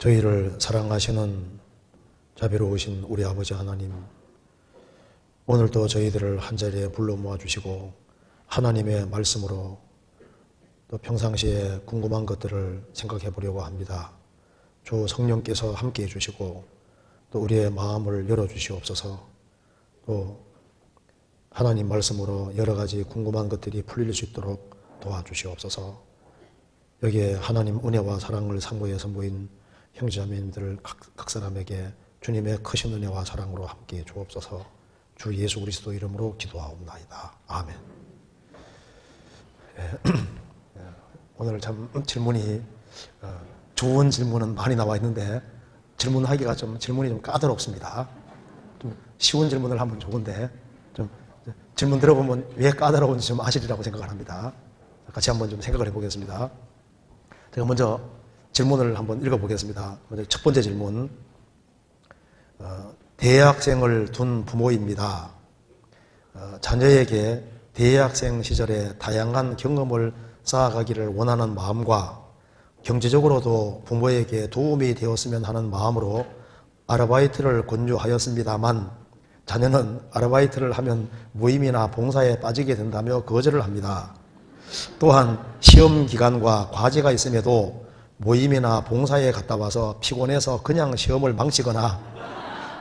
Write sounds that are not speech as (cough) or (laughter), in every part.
저희를 사랑하시는 자비로우신 우리 아버지 하나님, 오늘도 저희들을 한자리에 불러 모아주시고 하나님의 말씀으로 또 평상시에 궁금한 것들을 생각해 보려고 합니다. 주 성령께서 함께 해주시고 또 우리의 마음을 열어주시옵소서 또 하나님 말씀으로 여러 가지 궁금한 것들이 풀릴 수 있도록 도와주시옵소서 여기에 하나님 은혜와 사랑을 상고해서 모인 형제자매님들 각, 각 사람에게 주님의 크신 은혜와 사랑으로 함께 주옵소서 주 예수 그리스도 이름으로 기도하옵나이다. 아멘. 예, (clears throat) 오늘 참 질문이 어, 좋은 질문은 많이 나와 있는데 질문하기가 좀 질문이 좀 까다롭습니다. 좀 쉬운 질문을 하면 좋은데 좀 질문 들어보면 왜 까다로운지 좀 아시리라고 생각을 합니다. 같이 한번 좀 생각을 해보겠습니다. 제가 먼저 질문을 한번 읽어보겠습니다. 먼저 첫 번째 질문. 어, 대학생을 둔 부모입니다. 어, 자녀에게 대학생 시절에 다양한 경험을 쌓아가기를 원하는 마음과 경제적으로도 부모에게 도움이 되었으면 하는 마음으로 아르바이트를 권유하였습니다만 자녀는 아르바이트를 하면 모임이나 봉사에 빠지게 된다며 거절을 합니다. 또한 시험 기간과 과제가 있음에도 모임이나 봉사에 갔다 와서 피곤해서 그냥 시험을 망치거나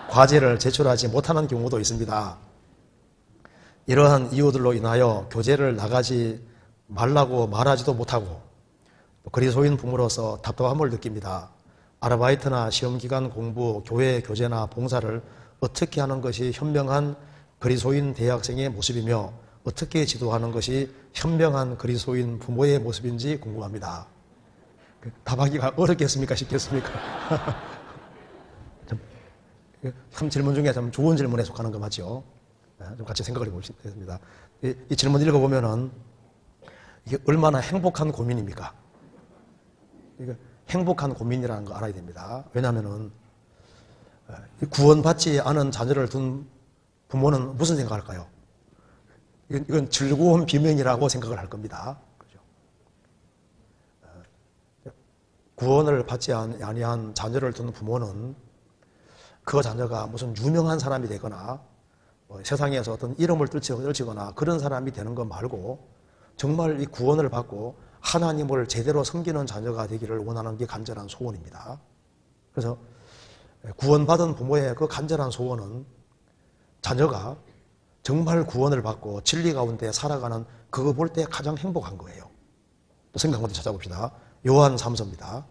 과제를 제출하지 못하는 경우도 있습니다. 이러한 이유들로 인하여 교재를 나가지 말라고 말하지도 못하고 그리스도인 부모로서 답답함을 느낍니다. 아르바이트나 시험기간 공부, 교회 교재나 봉사를 어떻게 하는 것이 현명한 그리스도인 대학생의 모습이며 어떻게 지도하는 것이 현명한 그리스도인 부모의 모습인지 궁금합니다. 답하기가 어렵겠습니까? 쉽겠습니까? (laughs) 참 질문 중에 참 좋은 질문에 속하는 거 맞죠? 네, 좀 같이 생각을 해보겠습니다. 이, 이 질문 읽어보면은 이게 얼마나 행복한 고민입니까? 이게 행복한 고민이라는 거 알아야 됩니다. 왜냐하면은 구원받지 않은 자녀를 둔 부모는 무슨 생각할까요? 이건, 이건 즐거운 비명이라고 생각을 할 겁니다. 그죠? 구원을 받지 아니한 자녀를 둔 부모는 그 자녀가 무슨 유명한 사람이 되거나 뭐 세상에서 어떤 이름을 떨치거나 그런 사람이 되는 것 말고 정말 이 구원을 받고 하나님을 제대로 섬기는 자녀가 되기를 원하는 게 간절한 소원입니다. 그래서 구원받은 부모의 그 간절한 소원은 자녀가 정말 구원을 받고 진리 가운데 살아가는 그거 볼 때 가장 행복한 거예요. 또 생각 한번 찾아봅시다. 요한 3서입니다.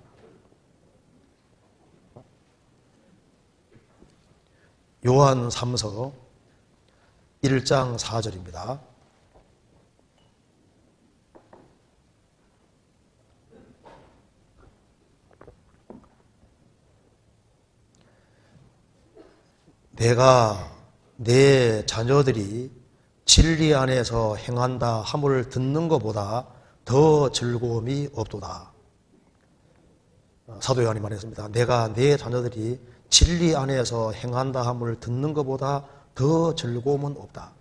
요한 3서 1장 4절입니다. 내가 내 자녀들이 진리 안에서 행한다 함을 듣는 것보다 더 즐거움이 없도다. 사도 요한이 말했습니다. 내가 내 자녀들이 진리 안에서 행한다 함을 듣는 것보다 더 즐거움은 없다.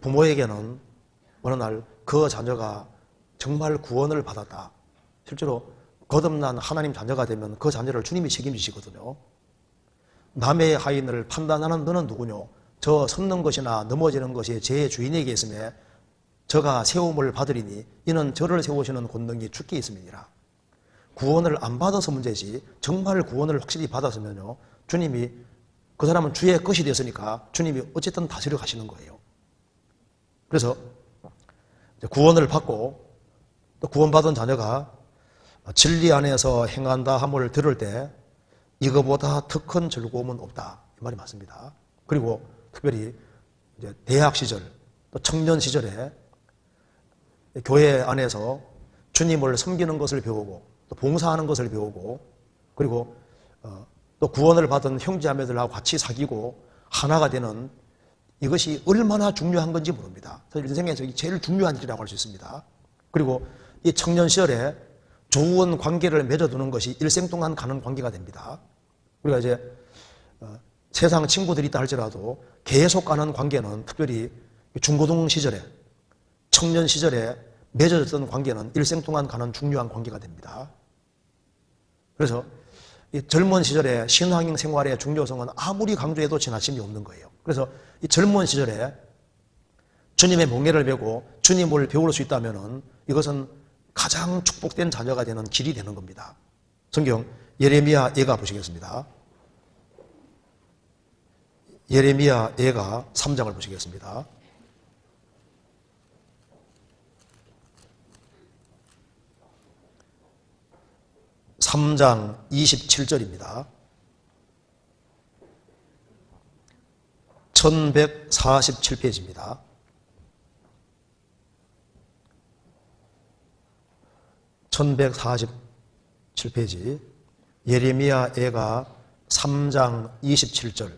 부모에게는 어느 날 그 자녀가 정말 구원을 받았다. 실제로 거듭난 하나님 자녀가 되면 그 자녀를 주님이 책임지시거든요. 남의 하인을 판단하는 너는 누구뇨? 저 섰는 것이나 넘어지는 것이 제 주인에게 있음에 저가 세움을 받으리니 이는 저를 세우시는 권능이 주께 있음이니라. 구원을 안 받아서 문제지 정말 구원을 확실히 받았으면요. 주님이 그 사람은 주의 것이 되었으니까 주님이 어쨌든 다스려 가시는 거예요. 그래서 구원을 받고 또 구원받은 자녀가 진리 안에서 행한다 함을 들을 때 이거보다 더 큰 즐거움은 없다. 이 말이 맞습니다. 그리고 특별히 이제 대학 시절 또 청년 시절에 교회 안에서 주님을 섬기는 것을 배우고 또 봉사하는 것을 배우고 그리고 어, 또 구원을 받은 형제자매들하고 같이 사귀고 하나가 되는 이것이 얼마나 중요한 건지 모릅니다. 인생에서 제일 중요한 일이라고 할 수 있습니다. 그리고 이 청년 시절에 좋은 관계를 맺어두는 것이 일생 동안 가는 관계가 됩니다. 우리가 이제 어, 세상 친구들이 있다 할지라도 계속 가는 관계는 특별히 중고등 시절에 청년 시절에 맺어졌던 관계는 일생 동안 가는 중요한 관계가 됩니다. 그래서 이 젊은 시절에 신앙인 생활의 중요성은 아무리 강조해도 지나침이 없는 거예요. 그래서 이 젊은 시절에 주님의 몽예를 배고 주님을 배울 수 있다면은 이것은 가장 축복된 자녀가 되는 길이 되는 겁니다. 성경 예레미야 예가 보시겠습니다. 예레미야 예가 3장을 보시겠습니다. 3장 27절입니다. 1147페이지입니다. (1147페이지) 예레미야 애가 3장 27절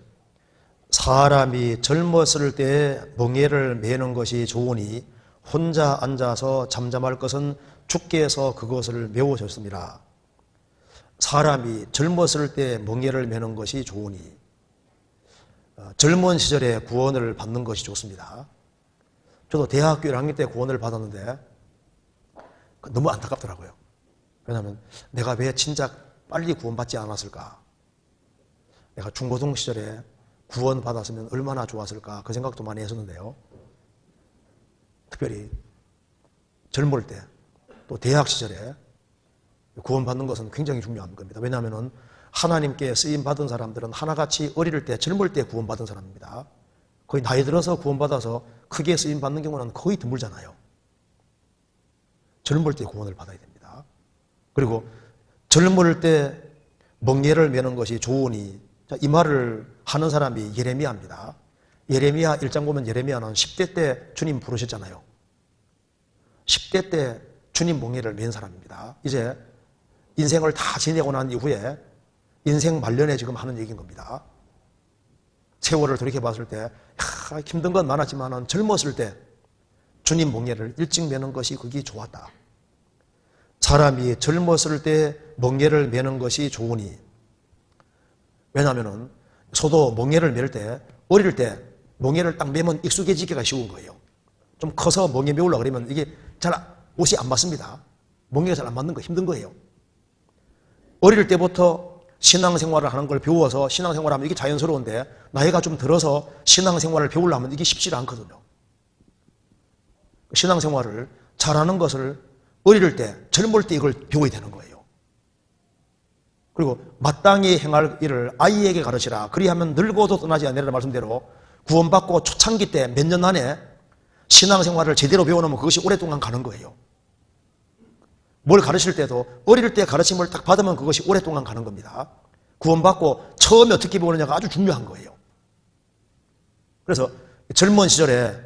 사람이 젊었을 때 멍에를 매는 것이 좋으니 혼자 앉아서 잠잠할 것은 주께서 그것을 메우셨습니다. 사람이 젊었을 때 멍에를 매는 것이 좋으니 어, 젊은 시절에 구원을 받는 것이 좋습니다. 저도 대학교 1학년 때 구원을 받았는데 너무 안타깝더라고요. 왜냐하면 내가 왜 진짜 빨리 구원받지 않았을까? 내가 중고등 시절에 구원 받았으면 얼마나 좋았을까? 그 생각도 많이 했었는데요. 특별히 젊을 때, 또 대학 시절에 구원받는 것은 굉장히 중요한 겁니다. 왜냐하면 하나님께 쓰임 받은 사람들은 하나같이 어릴 때, 젊을 때 구원받은 사람입니다. 거의 나이 들어서 구원받아서 크게 쓰임 받는 경우는 거의 드물잖아요. 젊을 때 구원을 받아야 됩니다. 그리고 젊을 때 멍예를 매는 것이 좋으니 이 말을 하는 사람이 예레미야입니다. 예레미야 1장 보면 예레미야는 10대 때 주님 부르셨잖아요. 10대 때 주님 멍예를 맨 사람입니다. 이제 인생을 다 지내고 난 이후에 인생 말년에 지금 하는 얘기인 겁니다. 세월을 돌이켜 봤을 때 야, 힘든 건 많았지만 젊었을 때 주님 멍예를 일찍 매는 것이 그게 좋았다. 사람이 젊었을 때 멍예를 매는 것이 좋으니 왜냐하면 저도 멍예를 맬때 어릴 때 멍예를 딱 매면 익숙해지기가 쉬운 거예요. 좀 커서 멍예 메우려 그러면 이게 잘 옷이 안 맞습니다. 멍예가 잘 안 맞는 거 힘든 거예요. 어릴 때부터 신앙생활을 하는 걸 배워서 신앙생활을 하면 이게 자연스러운데 나이가 좀 들어서 신앙생활을 배우려면 이게 쉽지가 않거든요. 신앙생활을 잘하는 것을 어릴 때, 젊을 때 이걸 배워야 되는 거예요. 그리고 마땅히 행할 일을 아이에게 가르치라. 그리하면 늙어도 떠나지 않으리라 말씀대로 구원받고 초창기 때 몇 년 안에 신앙생활을 제대로 배워놓으면 그것이 오랫동안 가는 거예요. 뭘 가르칠 때도 어릴 때 가르침을 딱 받으면 그것이 오랫동안 가는 겁니다. 구원받고 처음에 어떻게 배우느냐가 아주 중요한 거예요. 그래서 젊은 시절에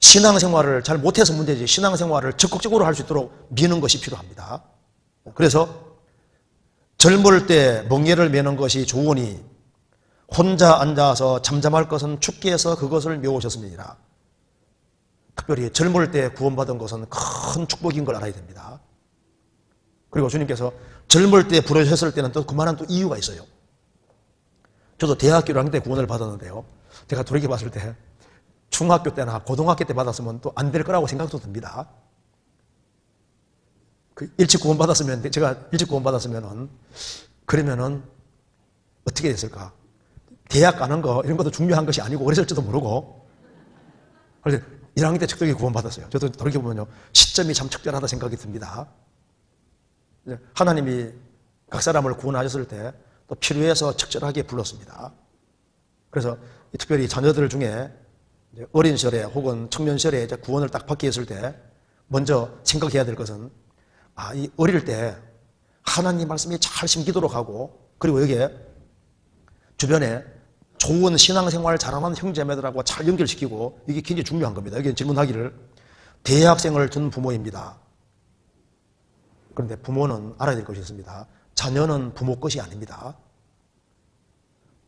신앙생활을 잘 못해서 문제지 신앙생활을 적극적으로 할 수 있도록 미는 것이 필요합니다. 그래서 젊을 때 멍예를 매는 것이 좋으니 혼자 앉아서 잠잠할 것은 춥게해서 그것을 메우셨습니다. 특별히 젊을 때 구원받은 것은 큰 축복인 걸 알아야 됩니다. 그리고 주님께서 젊을 때 부르셨을 때는 또 그만한 또 이유가 있어요. 저도 대학교 1학년 때 구원을 받았는데요. 제가 돌이켜 봤을 때 중학교 때나 고등학교 때 받았으면 또 안 될 거라고 생각도 듭니다. 그 일찍 구원 받았으면 제가 일찍 구원 받았으면은 그러면은 어떻게 됐을까? 대학 가는 거 이런 것도 중요한 것이 아니고 그랬을지도 모르고 그래서 1학년 때 적절히 구원 받았어요. 저도 돌이켜 보면요 시점이 참 적절하다 생각이 듭니다. 하나님이 각 사람을 구원하셨을 때 또 필요해서 적절하게 불렀습니다. 그래서 특별히 자녀들 중에 어린 시절에 혹은 청년 시절에 구원을 딱 받게 했을 때 먼저 생각해야 될 것은 아, 이 어릴 때 하나님 말씀이 잘 심기도록 하고 그리고 여기에 주변에 좋은 신앙생활 잘하는 형제매들하고 잘 연결시키고 이게 굉장히 중요한 겁니다. 여기 질문하기를 대학생을 둔 부모입니다. 그런데 부모는 알아야 될 것이 있습니다. 자녀는 부모 것이 아닙니다.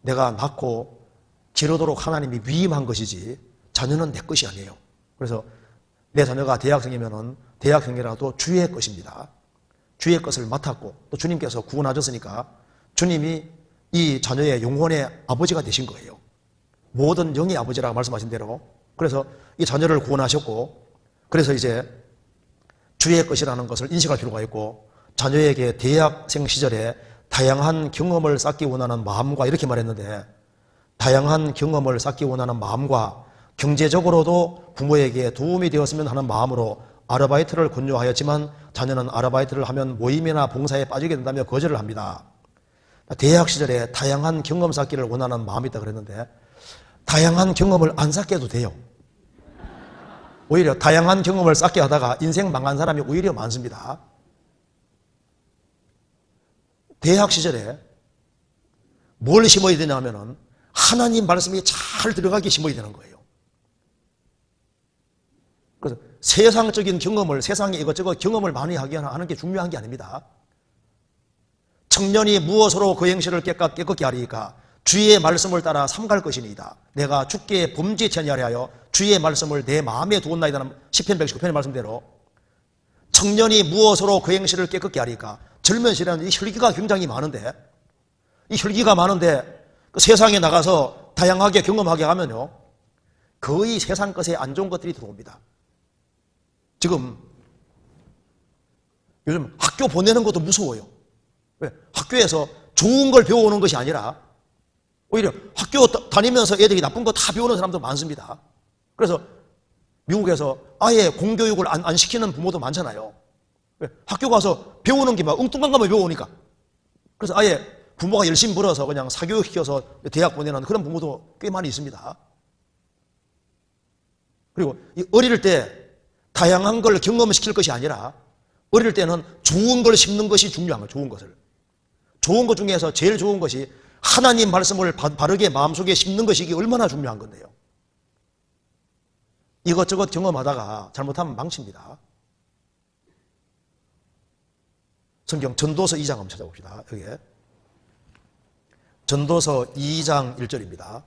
내가 낳고 기르도록 하나님이 위임한 것이지 자녀는 내 것이 아니에요. 그래서 내 자녀가 대학생이면은 대학생이라도 주의 것입니다. 주의 것을 맡았고 또 주님께서 구원하셨으니까 주님이 이 자녀의 영혼의 아버지가 되신 거예요. 모든 영의 아버지라고 말씀하신 대로. 그래서 이 자녀를 구원하셨고 그래서 이제 주의 것이라는 것을 인식할 필요가 있고 자녀에게 대학생 시절에 다양한 경험을 쌓기 원하는 마음과 이렇게 말했는데 다양한 경험을 쌓기 원하는 마음과 경제적으로도 부모에게 도움이 되었으면 하는 마음으로 아르바이트를 권유하였지만 자녀는 아르바이트를 하면 모임이나 봉사에 빠지게 된다며 거절을 합니다. 대학 시절에 다양한 경험 쌓기를 원하는 마음이 있다 그랬는데 다양한 경험을 안 쌓게 해도 돼요. 오히려 다양한 경험을 쌓게 하다가 인생 망한 사람이 오히려 많습니다. 대학 시절에 뭘 심어야 되냐 하면은 하나님 말씀이 잘 들어가게 심어야 되는 거예요. 그래서 세상적인 경험을 세상에 이것저것 경험을 많이 하게 하는 게 중요한 게 아닙니다. 청년이 무엇으로 그 행실을 깨끗, 깨끗게 하리까 주의 말씀을 따라 삼갈 것이니이다. 내가 주께 범죄치 아니하여 주의 말씀을 내 마음에 두었나이다는 10편 119편의 말씀대로 청년이 무엇으로 그 행실을 깨끗게 하리까 젊은 시절에는 이 혈기가 굉장히 많은데 이 혈기가 많은데 그 세상에 나가서 다양하게 경험하게 하면요 거의 세상 것에 안 좋은 것들이 들어옵니다. 지금 요즘 학교 보내는 것도 무서워요. 왜? 학교에서 좋은 걸 배워오는 것이 아니라 오히려 학교 다니면서 애들이 나쁜 거 다 배우는 사람도 많습니다. 그래서 미국에서 아예 공교육을 안, 안 시키는 부모도 많잖아요. 왜? 학교 가서 배우는 게 막 엉뚱한 것만 배우니까. 그래서 아예 부모가 열심히 벌어서 그냥 사교육시켜서 대학 보내는 그런 부모도 꽤 많이 있습니다. 그리고 어릴 때 다양한 걸 경험시킬 것이 아니라 어릴 때는 좋은 걸 심는 것이 중요한 거예요. 좋은 것을. 좋은 것 중에서 제일 좋은 것이 하나님 말씀을 바르게 마음속에 심는 것이 얼마나 중요한 건데요. 이것저것 경험하다가 잘못하면 망칩니다. 성경 전도서 2장 한번 찾아봅시다. 여기에. 전도서 2장 1절입니다.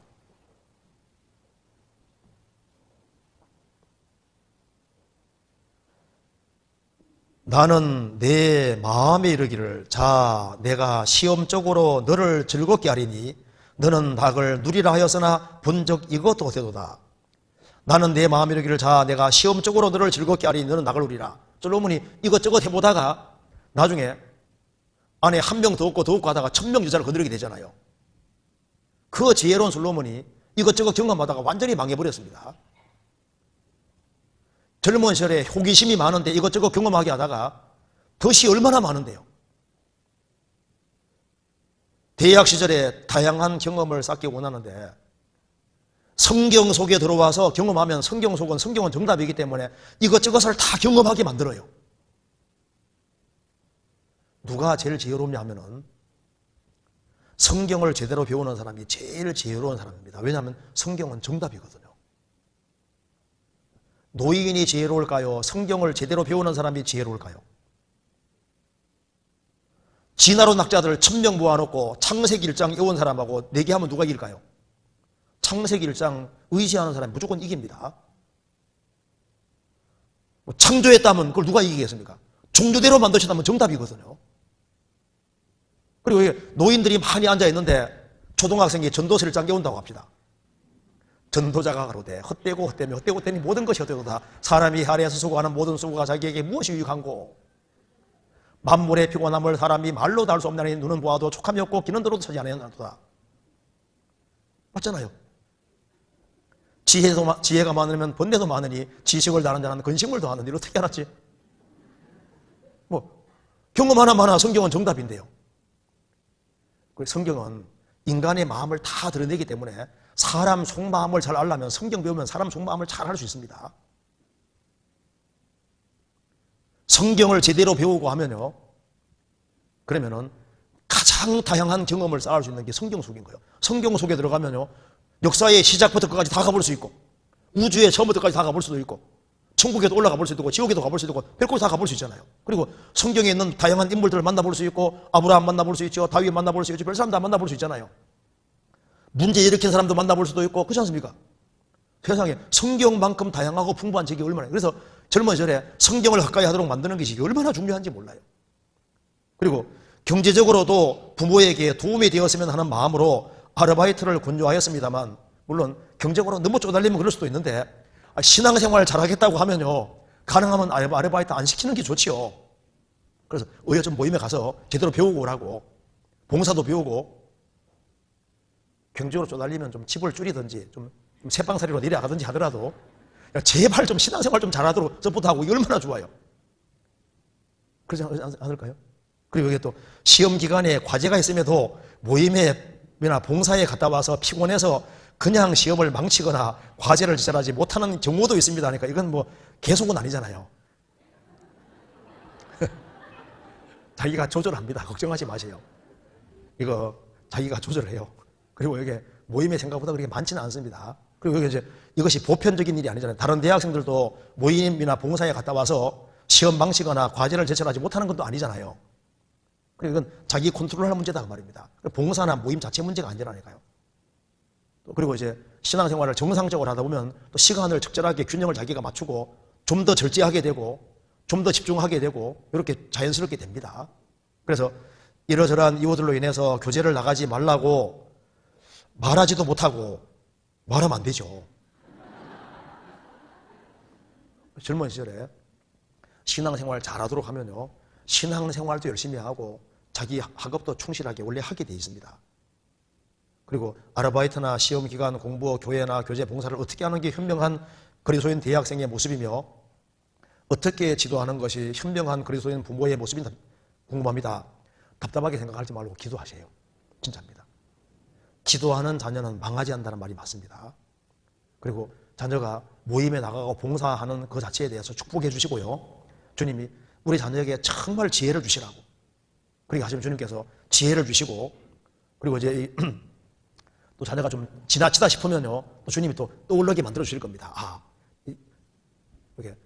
나는 내 마음에 이르기를 자 내가 시험적으로 너를 즐겁게 하리니 너는 닭을 누리라 하였으나 본적 이것도 되도다 나는 내 마음에 이르기를 자 내가 시험적으로 너를 즐겁게 하리니 너는 닭을 누리라. 솔로몬이 이것저것 해보다가 나중에 안에 한 명 더 없고 더 없고 하다가 천명 여자를 거느리게 되잖아요. 그 지혜로운 솔로몬이 이것저것 경험하다가 완전히 망해버렸습니다. 젊은 시절에 호기심이 많은데 이것저것 경험하게 하다가 덫이 얼마나 많은데요. 대학 시절에 다양한 경험을 쌓기 원하는데 성경 속에 들어와서 경험하면 성경 속은 성경은 정답이기 때문에 이것저것을 다 경험하게 만들어요. 누가 제일 지혜롭냐 하면은 성경을 제대로 배우는 사람이 제일 지혜로운 사람입니다. 왜냐하면 성경은 정답이거든요. 노인이 지혜로울까요? 성경을 제대로 배우는 사람이 지혜로울까요? 진화로 낙자들 천명 모아놓고 창세기 1장 외운 사람하고 내기하면 누가 이길까요? 창세기 1장 의지하는 사람이 무조건 이깁니다. 뭐 창조했다면 그걸 누가 이기겠습니까? 종교대로 만드셨다면 정답이거든요. 그리고 노인들이 많이 앉아있는데 초등학생이 전도서 1장 외운다고 합시다. 전도자가 가로되 헛되고 헛되며 헛되고 헛되니 모든 것이 헛되도다 사람이 하에서 수고하는 모든 수고가 자기에게 무엇이 유익한고 만물의 피곤함을 사람이 말로 다룰 수 없나니 눈은 보아도 촉함이 없고 귀는 들어도 차지 않아야한다 맞잖아요 지혜도, 지혜가 많으면 번뇌도 많으니 지식을 다는 자는 근심을 더하는 일 어떻게 알았지? 뭐 경험 하나만 성경은 정답인데요 그 성경은 인간의 마음을 다 드러내기 때문에 사람 속마음을 잘 알려면 성경 배우면 사람 속마음을 잘 알 수 있습니다. 성경을 제대로 배우고 하면요. 그러면은 가장 다양한 경험을 쌓을 수 있는 게 성경 속인 거예요. 성경 속에 들어가면요. 역사의 시작부터 끝까지 다 가볼 수 있고 우주의 처음부터까지 다 가볼 수도 있고 천국에도 올라가 볼 수도 있고 지옥에도 가볼 수도 있고 별곳 다 가볼 수 있잖아요. 그리고 성경에 있는 다양한 인물들을 만나볼 수 있고 아브라함 만나볼 수 있죠. 다윗 만나볼 수 있죠. 별 사람 다 만나볼 수 있잖아요. 문제 일으킨 사람도 만나볼 수도 있고 그렇지 않습니까? 세상에 성경만큼 다양하고 풍부한 책이 얼마나 그래서 젊은 시절에 성경을 가까이 하도록 만드는 것이 얼마나 중요한지 몰라요. 그리고 경제적으로도 부모에게 도움이 되었으면 하는 마음으로 아르바이트를 권유하였습니다만 물론 경제적으로 너무 쪼달리면 그럴 수도 있는데 신앙생활 잘하겠다고 하면요 가능하면 아르바이트 안 시키는 게 좋지요. 그래서 의여 좀 모임에 가서 제대로 배우고 오라고 봉사도 배우고 경제적으로 쪼달리면 좀 집을 줄이든지 좀 새방살이로 내려가든지 하더라도 야, 제발 좀 신앙생활 좀 잘하도록 저부터 하고 이게 얼마나 좋아요. 그러지 않- 않을까요? 그리고 이게 또 시험 기간에 과제가 있음에도 모임에 나 봉사에 갔다 와서 피곤해서 그냥 시험을 망치거나 과제를 제출하지 못하는 경우도 있습니다. 하니까 이건 뭐 계속은 아니잖아요. (laughs) 자기가 조절합니다. 걱정하지 마세요. 이거 자기가 조절해요. 그리고 이게 모임의 생각보다 그렇게 많지는 않습니다. 그리고 이게 이제 이것이 보편적인 일이 아니잖아요. 다른 대학생들도 모임이나 봉사에 갔다 와서 시험 방치거나 과제를 제출하지 못하는 것도 아니잖아요. 그러니까 이건 자기 컨트롤할 문제다 그 말입니다. 봉사나 모임 자체 문제가 아니라니까요. 또 그리고 이제 신앙생활을 정상적으로 하다 보면 또 시간을 적절하게 균형을 자기가 맞추고 좀 더 절제하게 되고 좀 더 집중하게 되고 이렇게 자연스럽게 됩니다. 그래서 이러저러한 이유들로 인해서 교제를 나가지 말라고 말하지도 못하고 말하면 안 되죠. (laughs) 젊은 시절에 신앙생활 잘하도록 하면요. 신앙생활도 열심히 하고 자기 학업도 충실하게 원래 하게 돼 있습니다. 그리고 아르바이트나 시험 기간 공부, 교회나 교제 봉사를 어떻게 하는 게 현명한 그리스도인 대학생의 모습이며 어떻게 지도하는 것이 현명한 그리스도인 부모의 모습인지 궁금합니다. 답답하게 생각하지 말고 기도하세요. 진짜입니다. 기도하는 자녀는 망하지 않는다는 말이 맞습니다. 그리고 자녀가 모임에 나가고 봉사하는 그 자체에 대해서 축복해 주시고요. 주님이 우리 자녀에게 정말 지혜를 주시라고. 그렇게 하시면 주님께서 지혜를 주시고 그리고 이제 이 (clears throat) 또 자녀가 좀 지나치다 싶으면요. 또 주님이 또 떠올르게 만들어 주실 겁니다. 아, 이- 이렇게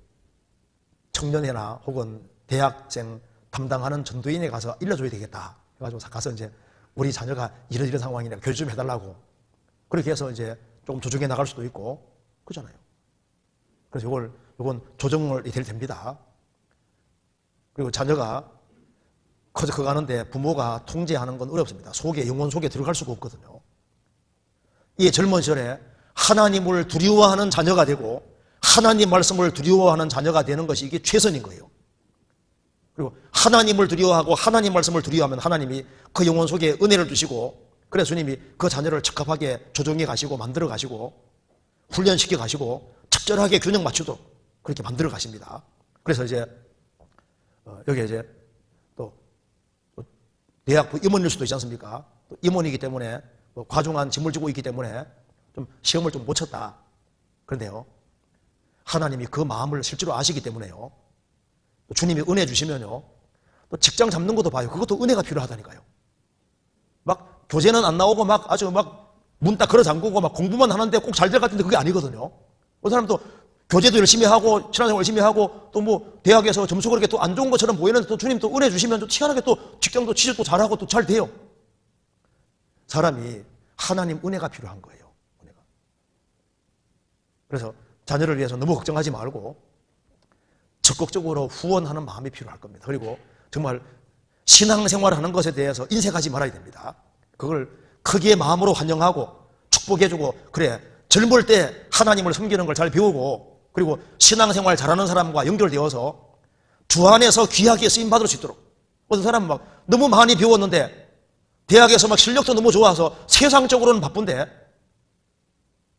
청년회나 혹은 대학생 담당하는 전도인에 가서 일러줘야 되겠다. 해가지고 가서 이제 우리 자녀가 이런 이런 상황이니까 교육 좀 해달라고. 그렇게 해서 이제 조금 조정해 나갈 수도 있고, 그잖아요. 그래서 이걸, 이건 조정을 될 됩니다. 그리고 자녀가 커져 커가는데 부모가 통제하는 건 어렵습니다. 속에, 영혼 속에 들어갈 수가 없거든요. 이 젊은 시절에 하나님을 두려워하는 자녀가 되고 하나님 말씀을 두려워하는 자녀가 되는 것이 이게 최선인 거예요. 그리고 하나님을 두려워하고 하나님 말씀을 두려워하면 하나님이 그 영혼 속에 은혜를 주시고 그래서 주님이 그 자녀를 적합하게 조정해 가시고 만들어 가시고 훈련시켜 가시고 적절하게 균형 맞추도록 그렇게 만들어 가십니다. 그래서 이제 어, 여기 이제 또, 또 대학 임원일 수도 있지 않습니까? 또 임원이기 때문에 뭐 과중한 짐을 지고 있기 때문에 좀 시험을 좀 못 쳤다. 그런데요. 하나님이 그 마음을 실제로 아시기 때문에요. 또 주님이 은혜 주시면요. 또 직장 잡는 것도 봐요. 그것도 은혜가 필요하다니까요. 막 교재는 안 나오고 막 아주 막 문 딱 걸어 잠그고 막 공부만 하는데 꼭 잘 될 것 같은데 그게 아니거든요. 어떤 사람도 교재도 열심히 하고 신앙생활 열심히 하고 또 뭐 대학에서 점수 그렇게 또 안 좋은 것처럼 보이는데 또 주님 또 은혜 주시면 또 희한하게 또 직장도 취직도 잘하고 또 잘 돼요. 사람이 하나님 은혜가 필요한 거예요. 은혜가. 그래서 자녀를 위해서 너무 걱정하지 말고 적극적으로 후원하는 마음이 필요할 겁니다. 그리고 정말 신앙생활 하는 것에 대해서 인색하지 말아야 됩니다. 그걸 크게 마음으로 환영하고 축복해주고 그래 젊을 때 하나님을 섬기는 걸 잘 배우고 그리고 신앙생활 잘하는 사람과 연결되어서 주 안에서 귀하게 쓰임 받을 수 있도록 어떤 사람은 막 너무 많이 배웠는데 대학에서 막 실력도 너무 좋아서 세상적으로는 바쁜데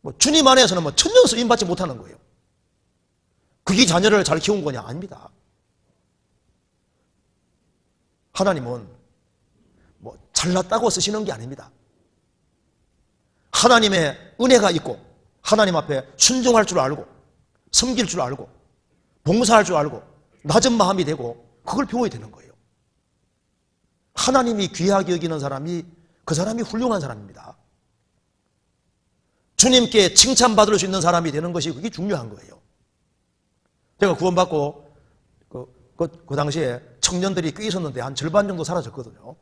뭐 주님 안에서는 뭐 천년 쓰임 받지 못하는 거예요. 그게 자녀를 잘 키운 거냐? 아닙니다. 하나님은 뭐 잘났다고 쓰시는 게 아닙니다. 하나님의 은혜가 있고 하나님 앞에 순종할 줄 알고 섬길 줄 알고 봉사할 줄 알고 낮은 마음이 되고 그걸 배워야 되는 거예요. 하나님이 귀하게 여기는 사람이 그 사람이 훌륭한 사람입니다. 주님께 칭찬받을 수 있는 사람이 되는 것이 그게 중요한 거예요. 제가 구원받고 그, 그, 그 당시에 청년들이 꽤 있었는데 한 절반 정도 사라졌거든요.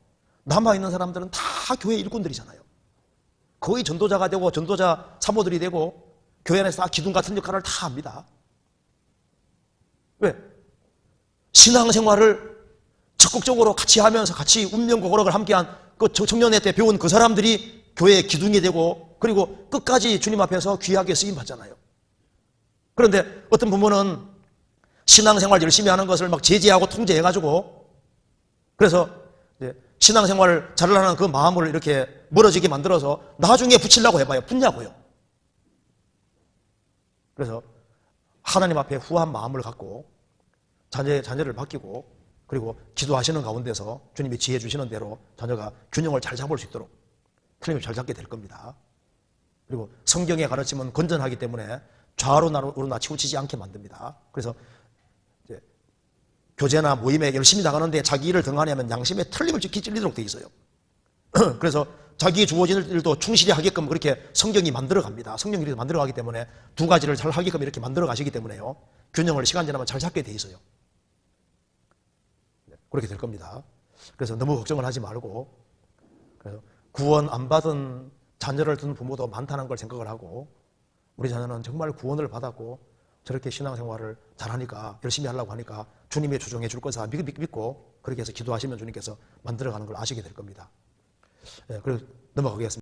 남아있는 사람들은 다 교회 일꾼들이잖아요. 거의 전도자가 되고 전도자 사모들이 되고 교회 안에서 다 기둥 같은 역할을 다 합니다. 왜? 신앙생활을 적극적으로 같이 하면서 같이 운명과 고락을 함께한 그 청년회 때 배운 그 사람들이 교회의 기둥이 되고 그리고 끝까지 주님 앞에서 귀하게 쓰임 받잖아요. 그런데 어떤 부모는 신앙생활 열심히 하는 것을 막 제지하고 통제해가지고 그래서 신앙생활을 잘하는 그 마음을 이렇게 멀어지게 만들어서 나중에 붙이려고 해봐요. 붙냐고요. 그래서 하나님 앞에 후한 마음을 갖고 자녀, 자녀를 맡기고 그리고 기도하시는 가운데서 주님이 지혜 주시는 대로 자녀가 균형을 잘 잡을 수 있도록 틀림없이 잘 잡게 될 겁니다. 그리고 성경의 가르침은 건전하기 때문에 좌로 나로 치우치지 않게 만듭니다. 그래서 교제나 모임에 열심히 나가는데 자기 일을 등한하면 양심에 틀림없이 찔리도록 돼 있어요. (clears throat) 그래서 자기 주어진 일도 충실히 하게끔 그렇게 성경이 만들어 갑니다. 성경이 이렇게 만들어 가기 때문에 두 가지를 잘 하게끔 이렇게 만들어 가시기 때문에요. 균형을 시간 지나면 잘 잡게 돼 있어요. 네, 그렇게 될 겁니다. 그래서 너무 걱정을 하지 말고 그래서 구원 안 받은 자녀를 둔 부모도 많다는 걸 생각을 하고 우리 자녀는 정말 구원을 받았고 저렇게 신앙생활을 잘하니까 열심히 하려고 하니까 주님이 조정해 줄 것을 믿고 그렇게 해서 기도하시면 주님께서 만들어가는 걸 아시게 될 겁니다. 예, 그리고 넘어가겠습니다.